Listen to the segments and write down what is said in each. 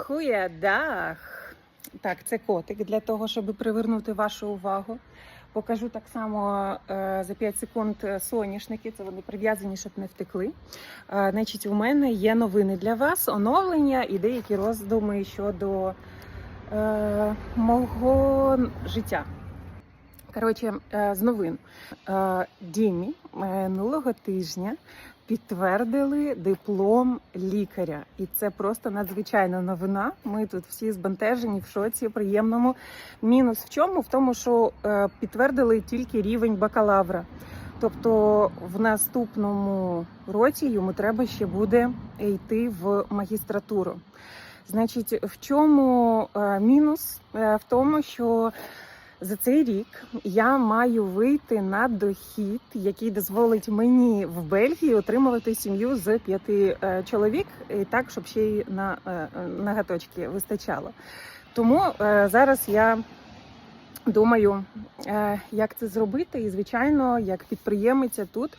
Хуєдах. Так, це котик для того, щоб привернути вашу увагу. Покажу так само е, за 5 секунд е, соняшники. Це вони прив'язані, щоб не втекли. Е, Значить, у мене є новини для вас, оновлення і деякі роздуми щодо е, мого життя. Коротше, з новин. Дімі минулого тижня підтвердили диплом лікаря, і це просто надзвичайна новина. Ми тут всі збентежені в шоці, приємному. Мінус в чому? В тому, що е, підтвердили тільки рівень бакалавра. Тобто в наступному році йому треба ще буде йти в магістратуру. Значить, в чому е, мінус? Е, В тому, що за цей рік я маю вийти на дохід, який дозволить мені в Бельгії отримувати сім'ю з п'яти е, чоловік, і так, щоб ще й на е, нагаточки вистачало. Тому е, зараз я думаю, е, як це зробити, і звичайно, як підприємиця тут.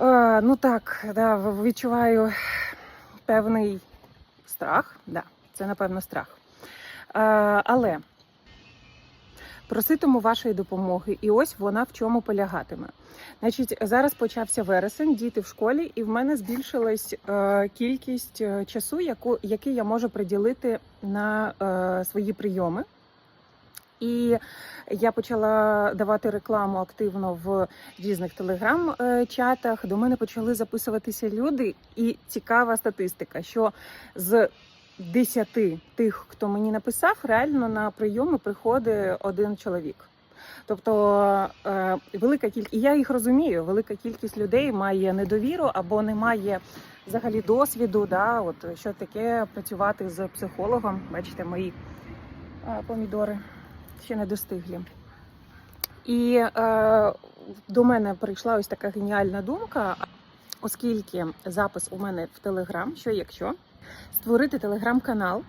е, Ну так, да, відчуваю певний страх. Да, це напевно страх. Е, Але проситиму вашої допомоги, і ось вона в чому полягатиме. Значить, зараз почався вересень, діти в школі, і в мене збільшилась е, кількість е, часу, яку який я можу приділити на е, свої прийоми. І я почала давати рекламу активно в різних телеграм-чатах. До мене почали записуватися люди, і цікава статистика, що з 10 тих, хто мені написав, реально на прийоми приходить один чоловік. Тобто е, велика кількість, і я їх розумію, велика кількість людей має недовіру або не має взагалі досвіду. Да, от що таке працювати з психологом. Бачите, мої е, помідори ще не достиглі. І е, до мене прийшла ось така геніальна думка, оскільки запис у мене в Телеграм, що якщо створити телеграм-канал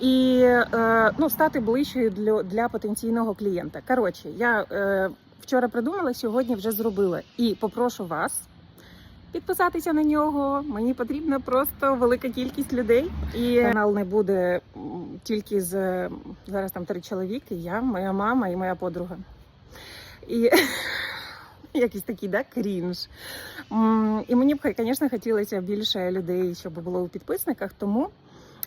і е, ну, стати ближчою для, для потенційного клієнта. Коротше, я е, вчора придумала, сьогодні вже зробила. І попрошу вас підписатися на нього. Мені потрібна просто велика кількість людей. І канал не буде тільки з зараз там три чоловіки, я, моя мама і моя подруга. І якийсь такий, да, крінж. І мені б, звісно, хотілося більше людей, щоб було у підписниках. Тому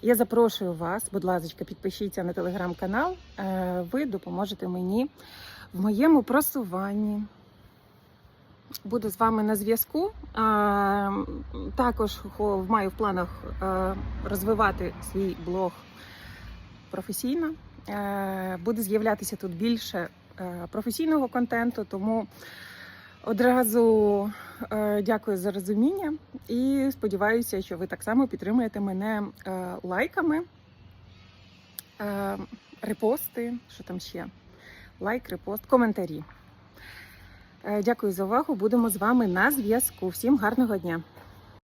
я запрошую вас, будь ласка, підпишіться на телеграм-канал. Е, Ви допоможете мені в моєму просуванні. Буду з вами на зв'язку. Е, Також маю в планах е, розвивати свій блог професійно. Буде з'являтися тут більше професійного контенту, тому одразу е, дякую за розуміння і сподіваюся, що ви так само підтримуєте мене е, лайками, е, репости, що там ще? Лайк, репост, коментарі. Дякую за увагу. Будемо з вами на зв'язку. Всім гарного дня!